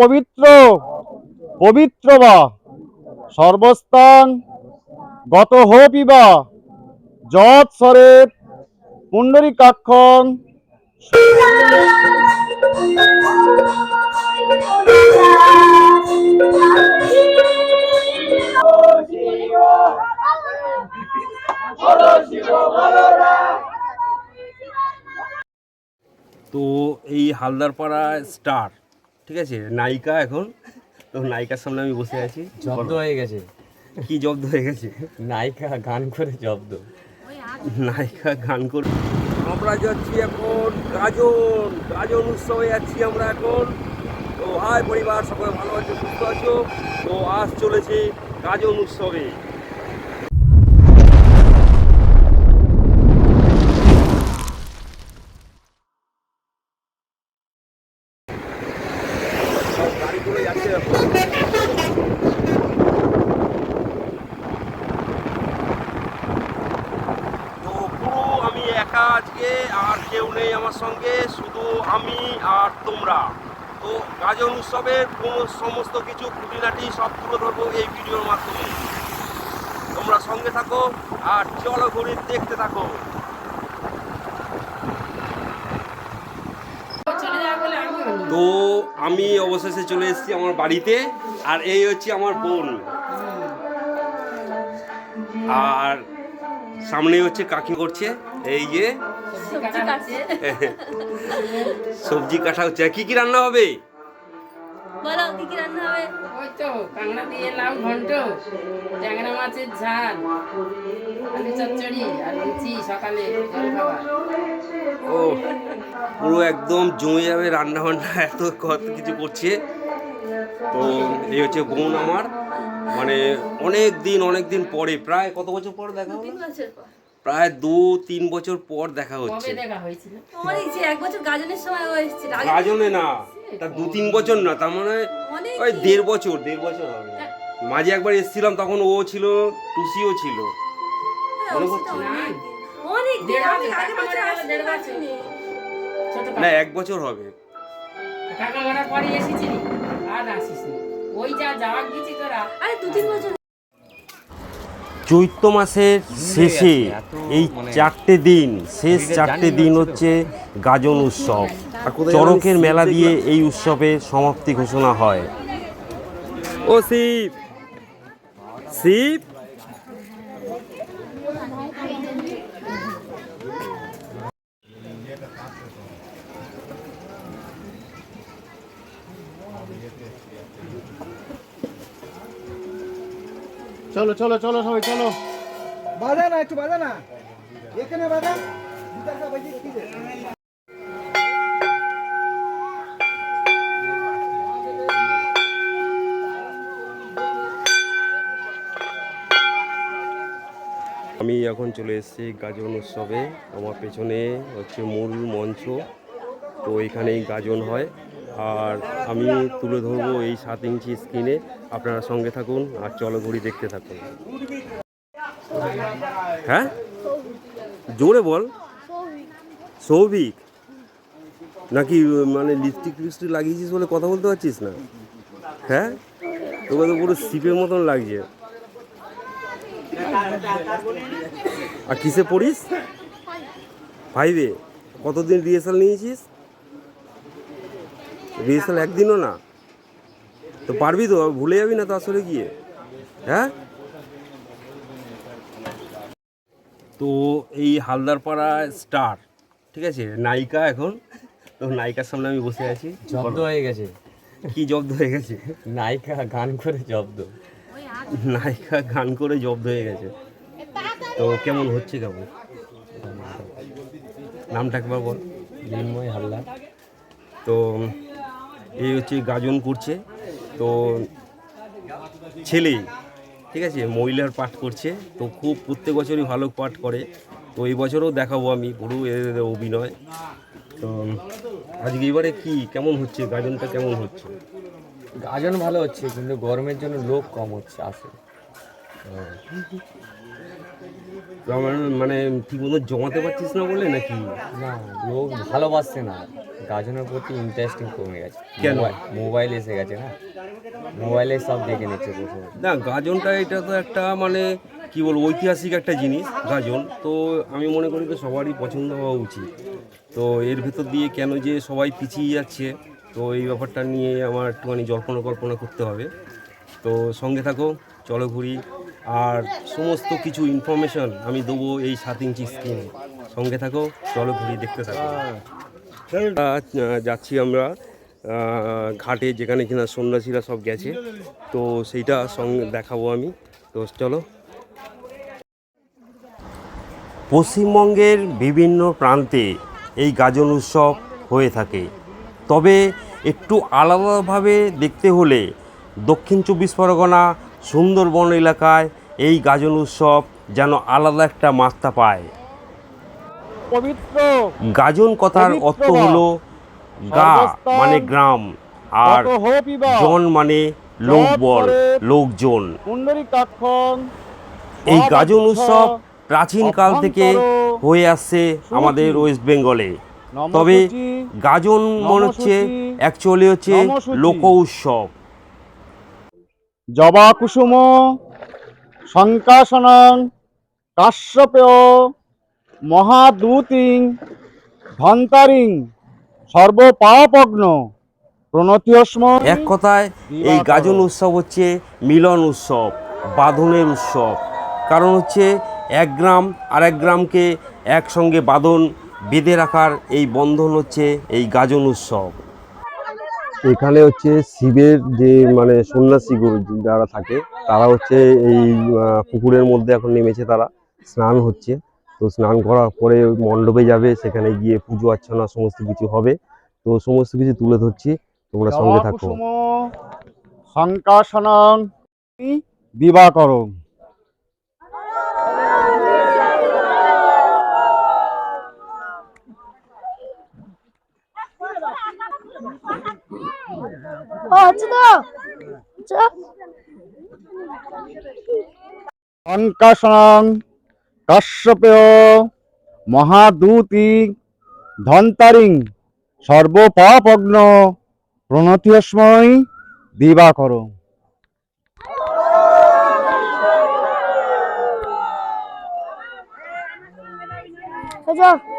পবিত্র পবিত্র বা। সর্বস্থান গত হোপি বা। যৎ স্বরের পুণ্ডরীকাক্ষণ। তো এই হালদারপাড়া স্টার ঠিক আছে? নায়িকা এখন। তো নায়িকার সামনে আমি বসে আছি। জব্দ হয়ে গেছে। কি জব্দ হয়ে গেছে? নায়িকা গান করে জব্দ। নায়িকা গান করে আমরা যাচ্ছি এখন গাজন। গাজন উৎসবে যাচ্ছি আমরা এখন। তো হাই পরিবার সকলে ভালো আছো সুস্থ আছো। তো আজ চলেছে গাজন উৎসবে সব গাড়ি করে যাচ্ছে এখন তো পুরো আমি একা আজকে আর কেউ নেই আমার সঙ্গে শুধু আমি আর তোমরা তো গাজন উৎসবের সমস্ত কিছু খুঁটিনাটি সব তুলে ধরবো এই ভিডিওর মাধ্যমে। তোমরা সঙ্গে থাকো আর চলো ঘুরি দেখতে থাকো। তো আমি অবশেষে চলে এসেছি আমার বাড়িতে আর এই হচ্ছে আমার বোন। আর সামনে হচ্ছে কাকি করছে এই যে সবজি কাটা হচ্ছে। কি কি রান্না হবে? বলো কি কি রান্না হবে? ওই তো কাঁকড়া দিয়ে লাউ ঘন্ট ট্যাংরা মাছের ঝাল আলু চচ্চড়ি আর লুচি সকালে ও পুরো একদম জমে যাবে রান্না বান্না এত কত কিছু করছে। তো এই হচ্ছে বোন আমার মানে অনেক দিন অনেক দিন পরে প্রায় কত বছর পর দেখা হলো? প্রায় দু তিন বছর পর দেখা হচ্ছে। গাজনের না তা দু তিন বছর না তার মানে ওই দেড় বছর দেড় বছর হবে। মাঝে একবার এসেছিলাম তখন ও ছিল টুসিও ছিল। হ্যাঁ, মনে না এক বছর হবে। কাকা মারার পরে এসেছিলি? আর আসিস ওই যা যাওয়া গেছি তোরা। আরে দু তিন বছর। চৈত্র মাসের শেষে এই চারটে দিন শেষ চারটে দিন হচ্ছে গাজন উৎসব। চড়কের মেলা দিয়ে এই উৎসবে সমাপ্তি ঘোষণা হয়। ও শিব। শিব? চলো চলো চলো সবাই চলো। বাজা না একটু বাজা না এখানে বাজা আমি এখন চলে এসেছি গাজন উৎসবে। আমার পেছনে হচ্ছে মূল মঞ্চ। তো এখানেই গাজন হয়। আর আমি তুলে ধরবো এই সাত ইঞ্চি স্ক্রিনে আপনারা সঙ্গে থাকুন আর চলো ঘুরি দেখতে থাকুন। হ্যাঁ? জোরে বল। সৌভিক। নাকি মানে লিপস্টিক ফিপস্টিক লাগিয়েছিস বলে কথা বলতে পারছিস না? হ্যাঁ? তোকে তো পুরো সিপের মতন লাগছে। আর কিসে পড়িস? ফাইভে কতদিন রিহার্সাল নিয়েছিস? রিহার্সাল একদিনও না? তো পারবি তো? ভুলে যাবি না তো আসলে গিয়ে? হ্যাঁ? তো এই হালদারপাড়া স্টার ঠিক আছে? নায়িকা এখন। তো নায়িকার সামনে আমি বসে আছি। জব্দ হয়ে গেছে। কি জব্দ হয়ে গেছে? নায়িকা গান করে জব্দ। নায়িকা গান করে জব্দ হয়ে গেছে। তো কেমন হচ্ছে কেমন নামটা একবার বল। মৃন্ময় হালদার। তো এই হচ্ছে গাজন করছে। তো ছেলে ঠিক আছে? মহিলার পাঠ করছে। তো খুব প্রত্যেক বছরই ভালো পাঠ করে। তো এই বছরও দেখাবো আমি পুরো এদের অভিনয়। তো আজকে এবারে কি কেমন হচ্ছে? গাজনটা কেমন হচ্ছে? গাজন ভালো হচ্ছে কিন্তু গরমের জন্য লোক কম হচ্ছে আসে মানে ঠিক মতো জমাতে পারছিস না বলে নাকি? না লোক ভালোবাসছে না। গাজনের প্রতি ইন্টারেস্টিং কমে গেছে। কেন? মোবাইল- এসে গেছে না? মোবাইলে সব দেখে নিচ্ছে। না গাজনটা এটা তো একটা মানে কি বলব ঐতিহাসিক একটা জিনিস গাজন। তো আমি মনে করি তো সবারই পছন্দ হওয়া উচিত। তো এর ভেতর দিয়ে কেন যে সবাই পিছিয়ে যাচ্ছে তো এই ব্যাপারটা নিয়ে আমার একটুখানি জল্পনা কল্পনা করতে হবে। তো সঙ্গে থাকো চলো ঘুরি। আর সমস্ত কিছু ইনফরমেশন আমি দেবো এই সাত ইঞ্চি স্ক্রিনে সঙ্গে থাকো, চলো ঘুরিয়ে দেখতে থাকো। যাচ্ছি আমরা ঘাটে যেখানে কিনা সন্ন্যাসীরা সব গেছে। তো সেইটা সঙ্গে দেখাবো আমি। তো চলো। পশ্চিমবঙ্গের বিভিন্ন প্রান্তে এই গাজন উৎসব হয়ে থাকে। তবে একটু আলাদাভাবে দেখতে হলে দক্ষিণ চব্বিশ পরগনা সুন্দরবন এলাকায় এই গাজন উৎসব যেন আলাদা একটা মাত্রা পায়। পবিত্র গাজন কথার অর্থ হলো গা মানে গ্রাম আর জন মানে লোকবল লোকজন। এই গাজন উৎসব প্রাচীনকাল থেকে হয়ে আসছে আমাদের ওয়েস্ট বেঙ্গলে। তবে গাজন মনে হচ্ছে অ্যাকচুয়ালি হচ্ছে লোক উৎসব। জবা কুসুম শঙ্কাসনং কাশ্যপেয় মহাদূতিং ধন্তারিং সর্বপাপগ্ন প্রণতিস্ম এক কথায় এই গাজন উৎসব হচ্ছে মিলন উৎসব বাঁধনের উৎসব। কারণ হচ্ছে এক গ্রাম আর এক গ্রামকে একসঙ্গে বাঁধন বেঁধে রাখার এই বন্ধন হচ্ছে এই গাজন উৎসব। এখানে হচ্ছে শিবের যে মানে সন্ন্যাসী যারা থাকে তারা হচ্ছে এই পুকুরের মধ্যে এখন নেমেছে তারা স্নান হচ্ছে। তো স্নান করার পরে মণ্ডপে যাবে সেখানে গিয়ে পুজো অর্চনা সমস্ত কিছু হবে। তো সমস্ত কিছু তুলে ধরছি তোমরা সঙ্গে থাকো। কুসুম শঙ্কাসনং দিবাকর শঙ্কাসনং কাশ্যপেয় মহাদূতি ধন্তারিং সর্বপাপগ্ন প্রণতিস্ময় দিবাকর শিব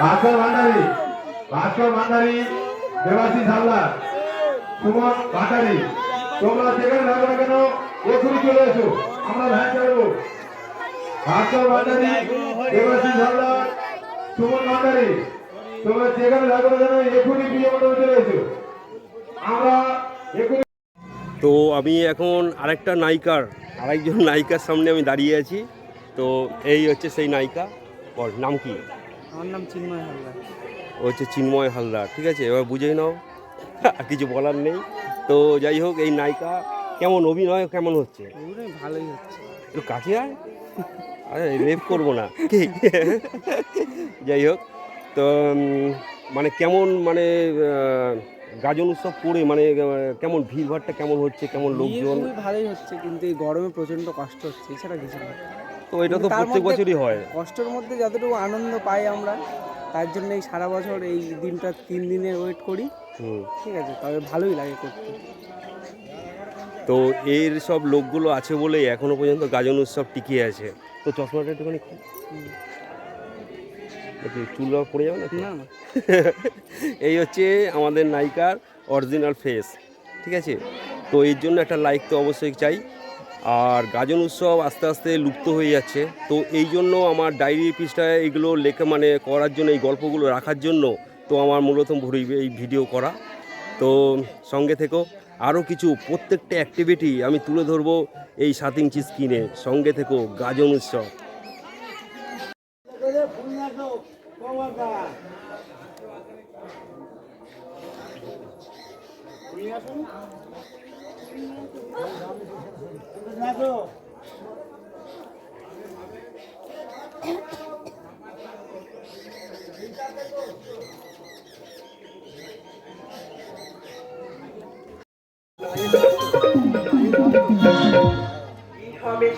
ভাস্কর ভান্ডারী ভাস্কর ভান্ডারী, দেবাশিস হালদার, সুমন ভান্ডারী তোমরা যেখানে থাকো না কেন? এখনই চলে এসো, আমরা ভ্যান চালাবো ভাস্কর ভান্ডারী, দেবাশিস হালদার, সুমন ভান্ডারী। তোমরা যেখানে থাকো না কেন এখনই বিয়ে মণ্ডপে চলে এসো। আমরা এখনই তো আমি এখন আরেকটা নায়িকার আরেকজন নায়িকার সামনে আমি দাঁড়িয়ে আছি। তো এই হচ্ছে সেই নায়িকা। ওর নাম কি? আমার নাম চিন্ময় হালদার। ও হচ্ছে চিন্ময় হালদার ঠিক আছে? এবার বুঝেই নাও আর কিছু বলার নেই। তো যাই হোক এই নায়িকা কেমন অভিনয় কেমন হচ্ছে? ভালোই হচ্ছে। একটু কাছে আয়। আরে রেপ করব না। কি? যাই হোক তো মানে কেমন মানে গাজন উৎসব করে মানে কেমন ভিড়ভাড়টা কেমন হচ্ছে কেমন লোকজন? ভালোই হচ্ছে কিন্তু এই গরমে প্রচণ্ড কষ্ট হচ্ছে এছাড়া কিছু না। তো এটা তো প্রত্যেক বছরই হয়। কষ্টের মধ্যে যতটুকু আনন্দ পাই আমরা তার জন্য এই সারা বছর এই দিনটা তিন দিনের ওয়েট করি। হুম। ঠিক আছে তবে ভালোই লাগে করতে। তো এর সব লোকগুলো আছে বলেই এখনও পর্যন্ত গাজন উৎসব টিকিয়ে আছে। তো চশমাটা একটুখানি চুল পড়ে যাবে না না এই হচ্ছে আমাদের নায়িকার অরিজিনাল ফেস ঠিক আছে? তো এর জন্য একটা লাইক তো অবশ্যই চাই। আর গাজন উৎসব আস্তে আস্তে লুপ্ত হয়ে যাচ্ছে। তো এই জন্য আমার ডায়েরি পৃষ্ঠায় এগুলো লেখা মানে করার জন্য এই গল্পগুলো রাখার জন্য তো আমার মূলত ভরি- এই ভিডিও করা। তো সঙ্গে থেকেও আরও কিছু প্রত্যেকটা অ্যাক্টিভিটি আমি তুলে ধরবো এই সাত ইঞ্চি স্ক্রিনে সঙ্গে থেকেও গাজন উৎসব।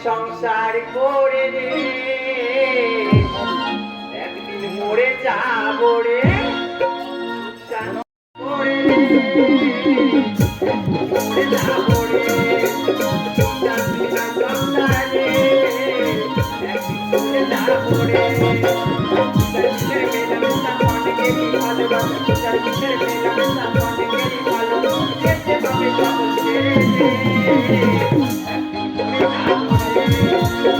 সংসার করে একদিন মরে যাব রে। কেন করে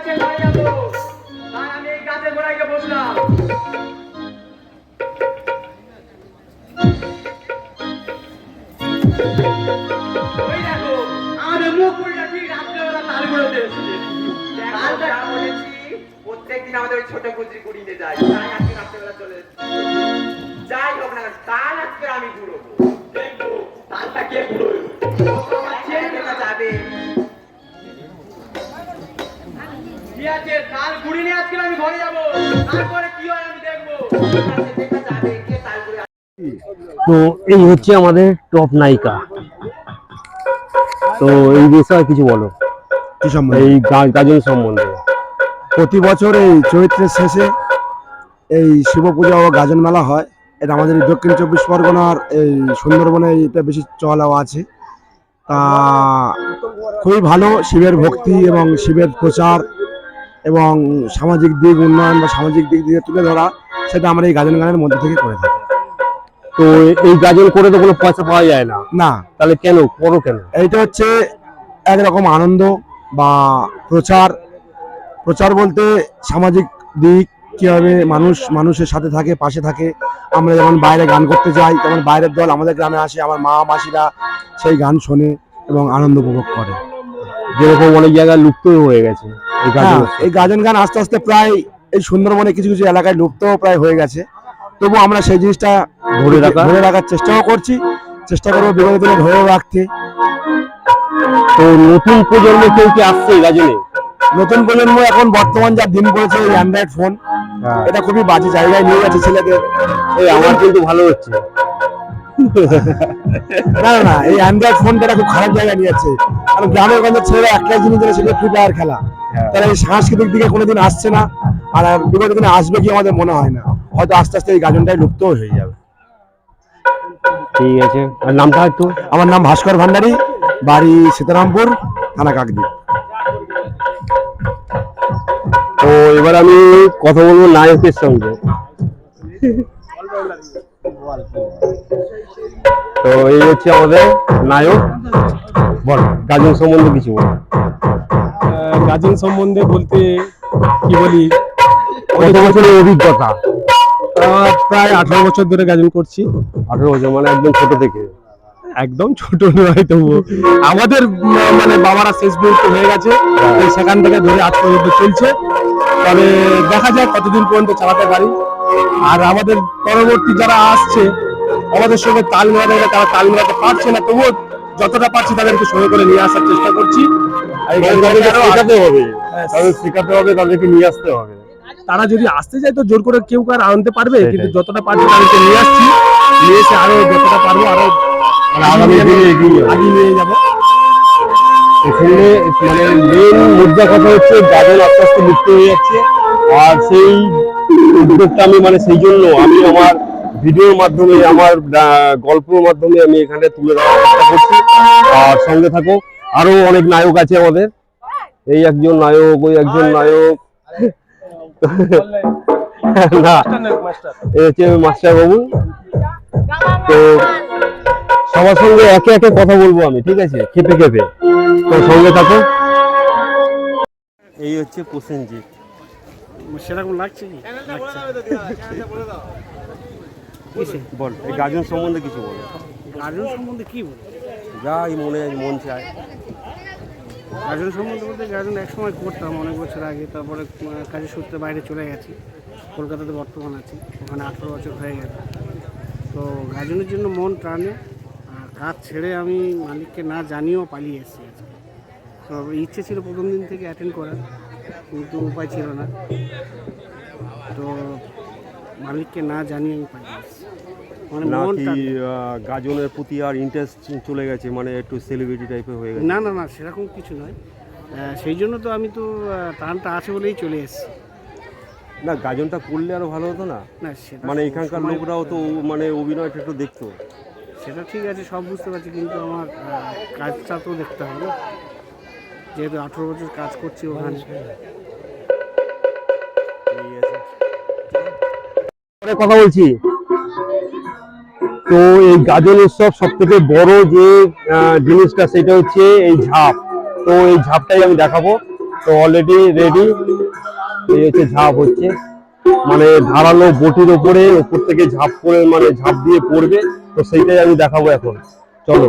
আজকে ঘরে যাব তাই আমি এই গাছের গোড়ায় গিয়ে বসলাম। ওই দেখো আমাদের ঠিক রাত্রেবেলা এসেছে। ওই ছোট গুজরি যায়। তাই আজকে রাত্রেবেলা চলে যাই হোক না কেন, আজকে আমি ঘুরবো দেখব। তালটা কে ঘুরবে আছে তাল ঘুরি নিয়ে আজকে আমি ঘরে যাব। তারপরে কি হয় আমি দেখব। তো এই হচ্ছে আমাদের টপ নায়িকা। তো এই বিষয়ে কিছু বলো। কি সম্বন্ধে? এই গা- গাজন সম্বন্ধে। প্রতি বছর এই চৈত্রের শেষে এই শিব পূজা ও গাজন মেলা হয়। এটা আমাদের দক্ষিণ চব্বিশ পরগনার এই সুন্দরবনে এটা বেশি চলাও আছে। তা খুবই ভালো শিবের ভক্তি এবং শিবের প্রচার। এবং সামাজিক দিক উন্নয়ন বা সামাজিক দিক দিয়ে তুলে ধরা সেটা আমরা এই গাজন গানের মধ্যে থেকে করে থাকি। তো এই গাজন করে তো কোনো পয়সা পাওয়া যায় না। না। তাহলে কেন? করো কেন? এইটা হচ্ছে একরকম আনন্দ বা প্রচার। প্রচার বলতে সামাজিক দিক কীভাবে মানুষ মানুষের সাথে থাকে পাশে থাকে। আমরা যেমন বাইরে গান করতে যাই তেমন বাইরের দল আমাদের গ্রামে আসে আমার মা মাসিরা সেই গান শোনে এবং আনন্দ উপভোগ করে। যেরকম অনেক জায়গায় লুপ্ত হয়ে গেছে। এই গাজন হ্যাঁ, গান আস্তে আস্তে প্রায় এই সুন্দরবনে কিছু কিছু এলাকায় লুপ্ত প্রায় হয়ে গেছে। তবু আমরা সেই জিনিসটা ধরে রাখা ধরে রাখার চেষ্টাও করছি। চেষ্টা করব বিগত দিনে ধরেও রাখতে। তো নতুন প্রজন্ম কেউ কি আসছে গাজনে নতুন প্রজন্ম এখন বর্তমান যা দিন পড়েছে এই অ্যান্ড্রয়েড ফোন এটা খুবই বাজে জায়গায় নিয়ে গেছে ছেলেদের। এই আমার কিন্তু ভালো হচ্ছে। না না এই অ্যান্ড্রয়েড ফোনটা খুব খারাপ জায়গায় নিয়ে যাচ্ছে কারণ গ্রামের গঞ্জের ছেলেরা একটাই জিনিস জানে সেটা ফ্রি ফায়ার খেলা। তারা এই সাংস্কৃতিক দিকে কোনোদিন আসছে না আর আর বিগত দিনে আসবে কি আমাদের মনে হয় না। হয়তো আস্তে আস্তে এই গাজনটাই লুপ্ত হয়ে যাবে। ঠিক আছে। আর নামটা একটু? আমার নাম ভাস্কর ভান্ডারী বাড়ি সীতারামপুর থানা কাকদ্বীপ। তো এবার আমি কথা বলব নায়কের সঙ্গে। তো এই হচ্ছে আমাদের নায়ক। বল গাজন সম্বন্ধে কিছু বল। গাজন সম্বন্ধে বলতে কি বলি? কত বছরের অভিজ্ঞতা? প্রায় আঠারো বছর ধরে গাজন করছি। আঠারো বছর মানে একদম ছোট থেকে। একদম ছোট নয় তবু আমাদের মানে বাবারা শেষ পর্যন্ত হয়ে গেছে। সেখান থেকে ধরে আজ পর্যন্ত চলছে। তবে দেখা যাক কতদিন পর্যন্ত চালাতে পারি। আর আমাদের পরবর্তী যারা আসছে আমাদের সঙ্গে তাল মেলাতে গেলে তারা তাল মেলাতে পারছে না তবুও যতটা পারছি তাদেরকে সঙ্গে করে নিয়ে আসার চেষ্টা করছি। শেখাতে হবে। তাদের শেখাতে হবে তাদেরকে নিয়ে আসতে হবে। তারা যদি আসতে চায় তো জোর করে কেউ কার আনতে পারবে কিন্তু যতটা পারবে তাদেরকে নিয়ে আসছি। নিয়ে এসে আরও যতটা পারব আরও মানে আগামী দিনে এগিয়ে। নিয়ে যাব। এখানে মানে মেন মুদ্রা কথা হচ্ছে গাজন আস্তে আস্তে লুপ্ত হয়ে যাচ্ছে। আর সেই উদ্যোগটা আমি মানে সেই জন্য আমি আমার ভিডিওর মাধ্যমে আমার গল্পের মাধ্যমে আমি এখানে তুলে ধরার চেষ্টা করছি। আর সঙ্গে থাকো। আরও অনেক নায়ক আছে আমাদের। এই একজন নায়ক ওই একজন নায়ক। না এই হচ্ছে মাস্টার বাবু তো সবার সঙ্গে একে একে কথা বলব আমি ঠিক আছে? খেপে খেপে। তো সঙ্গে থাকো। এই হচ্ছে প্রসেনজিৎ। সেরকম লাগছে কি? বল এই গাজন সম্বন্ধে কিছু বলো। গাজন সম্বন্ধে কি বলব যাই মনে মন চায়। গাজন সম্বন্ধে বলতে গাজন একসময় করতাম অনেক বছর আগে তারপরে কাজের সূত্রে বাইরে চলে গেছি। কলকাতাতে বর্তমান আছি ওখানে আঠেরো বছর হয়ে গেছে তো গাজনের জন্য মন টানে আর কাজ ছেড়ে আমি মালিককে না জানিয়েও পালিয়ে এসেছি আজকে। তো ইচ্ছে ছিল প্রথম দিন থেকে অ্যাটেন্ড করার কিন্তু উপায় ছিল না। তো মালিককে না জানিয়ে আমি এসেছি মানে না কি টানে। আহ, গাজনের প্রতি আর ইন্টারেস্ট চলে গেছে মানে একটু সেলিব্রিটি টাইপের হয়ে গেছে? না না না সেরকম কিছু নয়। সেই জন্য তো আমি তো টানটা আছে বলেই চলে এসেছি। না গাজনটা করলে আরও ভালো হতো না? মানে এখানকার লোকরাও তো মানে অভিনয়টা একটু দেখতো। সেটা ঠিক আছে সব বুঝতে পারছি কিন্তু আমার কাজটা তো দেখতে হবে। না যেহেতু আঠেরো বছর কাজ করছি ওখানে। পরে কথা বলছি। তো এই গাজন উৎসব সব থেকে বড় যে জিনিসটা সেটা হচ্ছে এই ঝাঁপ। তো এই ঝাঁপটাই আমি দেখাবো। তো অলরেডি রেডি এই হচ্ছে ঝাঁপ হচ্ছে। মানে ধারালো বটির ওপরে ওপর থেকে ঝাঁপ করে মানে ঝাঁপ দিয়ে পড়বে। তো সেইটাই আমি দেখাবো এখন। চলো।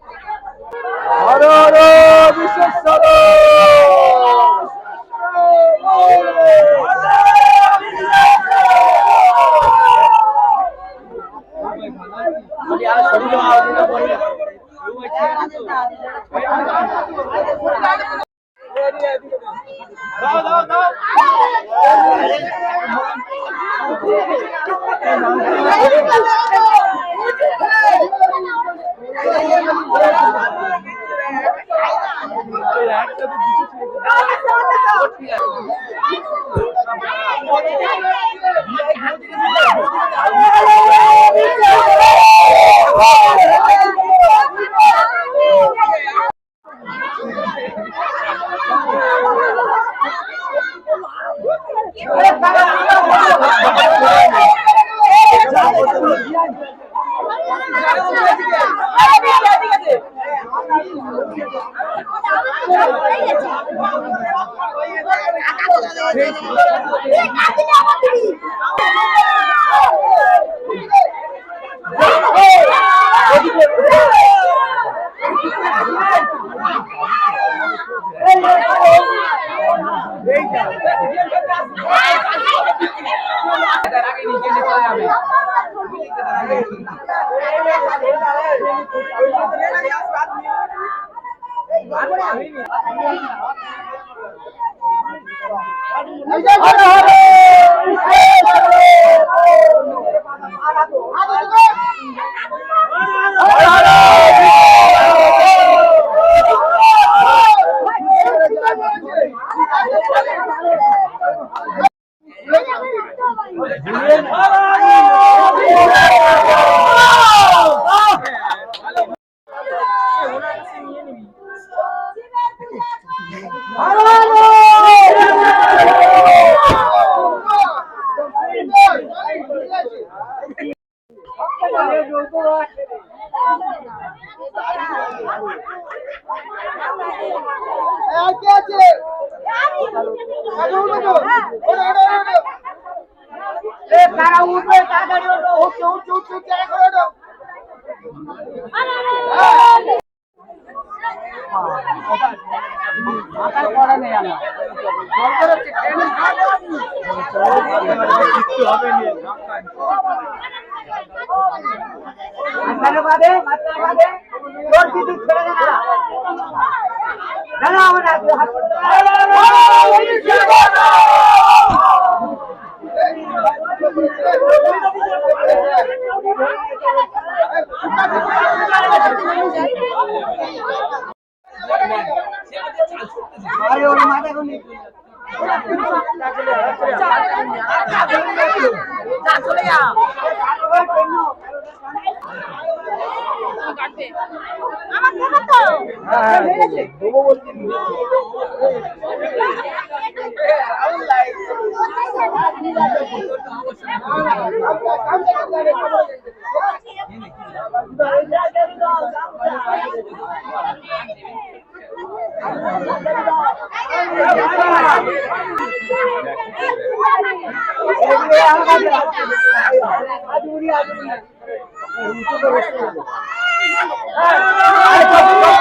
হর হর বিশ্বস্বর তোর কিছু ছেড়ে দে না। না, না, আমার হাত ধরে, হাত ধরে। আরে ওর মাথা কোনি চলে যা আমার